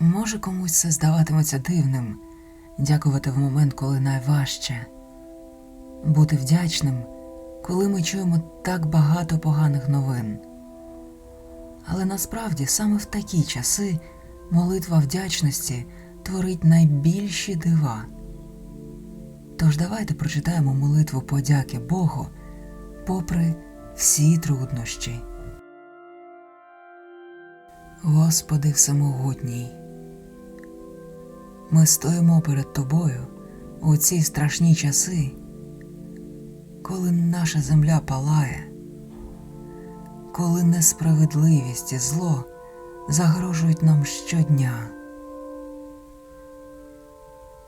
Може, комусь це здаватиметься дивним дякувати в момент, коли найважче, бути вдячним, коли ми чуємо так багато поганих новин. Але насправді саме в такі часи молитва вдячності творить найбільші дива. Тож давайте прочитаємо молитву подяки Богу попри всі труднощі. Господи Всемогутній, ми стоїмо перед Тобою у ці страшні часи, коли наша земля палає, коли несправедливість і зло загрожують нам щодня.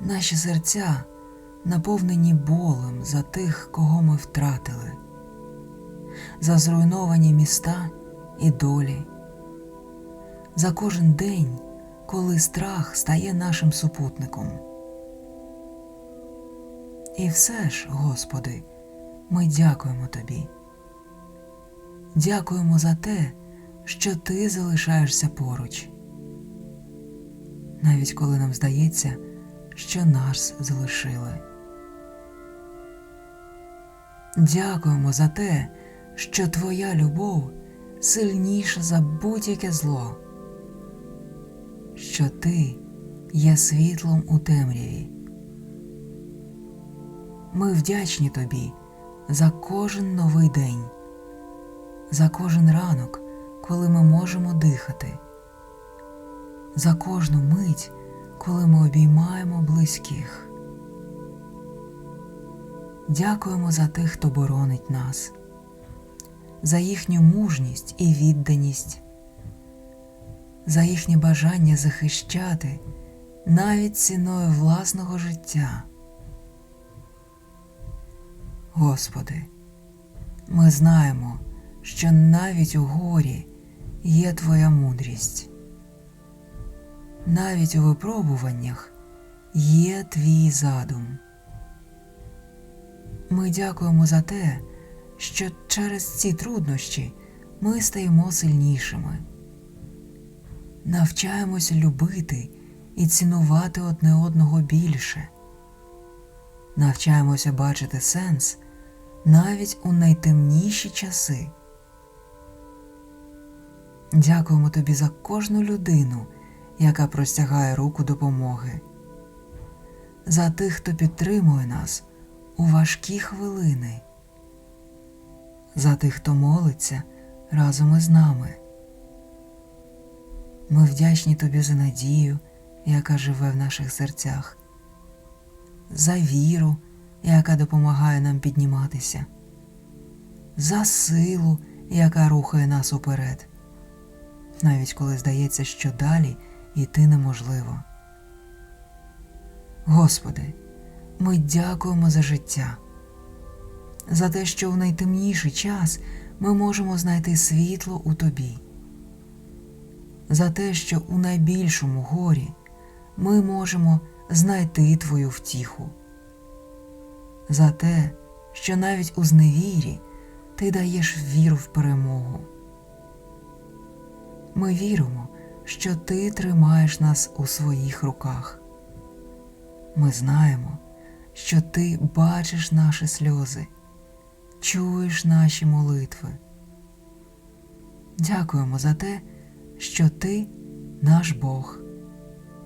Наші серця наповнені болем за тих, кого ми втратили, за зруйновані міста і долі, за кожен день, коли страх стає нашим супутником. І все ж, Господи, ми дякуємо Тобі. Дякуємо за те, що Ти залишаєшся поруч, навіть коли нам здається, що нас залишили. Дякуємо за те, що Твоя любов сильніша за будь-яке зло, що Ти є світлом у темряві. Ми вдячні Тобі за кожен новий день, за кожен ранок, коли ми можемо дихати, за кожну мить, коли ми обіймаємо близьких. Дякуємо за тих, хто боронить нас, за їхню мужність і відданість, за їхнє бажання захищати навіть ціною власного життя. Господи, ми знаємо, що навіть у горі є Твоя мудрість, навіть у випробуваннях є Твій задум. Ми дякуємо за те, що через ці труднощі ми стаємо сильнішими, навчаємося любити і цінувати одне одного більше, навчаємося бачити сенс навіть у найтемніші часи. Дякуємо тобі за кожну людину, яка простягає руку допомоги, за тих, хто підтримує нас у важкі хвилини, за тих, хто молиться разом із нами. Ми вдячні тобі за надію, яка живе в наших серцях, за віру, яка допомагає нам підніматися, за силу, яка рухає нас уперед, навіть коли здається, що далі йти неможливо. Господи, ми дякуємо за життя, за те, що в найтемніший час ми можемо знайти світло у Тобі, за те, що у найбільшому горі ми можемо знайти Твою втіху, за те, що навіть у зневірі Ти даєш віру в перемогу. Ми віримо, що Ти тримаєш нас у своїх руках. Ми знаємо, що Ти бачиш наші сльози, чуєш наші молитви. Дякуємо за те, що Ти наш Бог,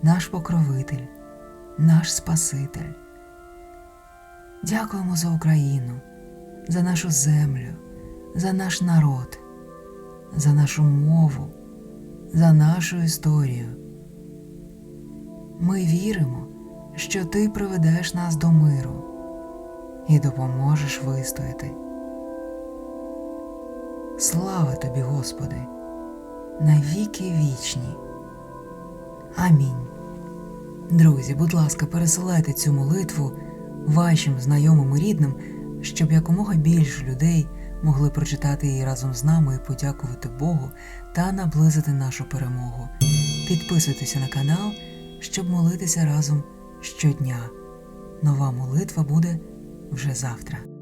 наш покровитель, наш Спаситель. Дякуємо за Україну, за нашу землю, за наш народ, за нашу мову, за нашу історію. Ми віримо, що Ти приведеш нас до миру і допоможеш вистояти. Слава тобі, Господи, навіки вічні. Амінь. Друзі, будь ласка, пересилайте цю молитву вашим знайомим і рідним, щоб якомога більше людей могли прочитати її разом з нами і подякувати Богу та наблизити нашу перемогу. Підписуйтеся на канал, щоб молитися разом щодня. Нова молитва буде вже завтра.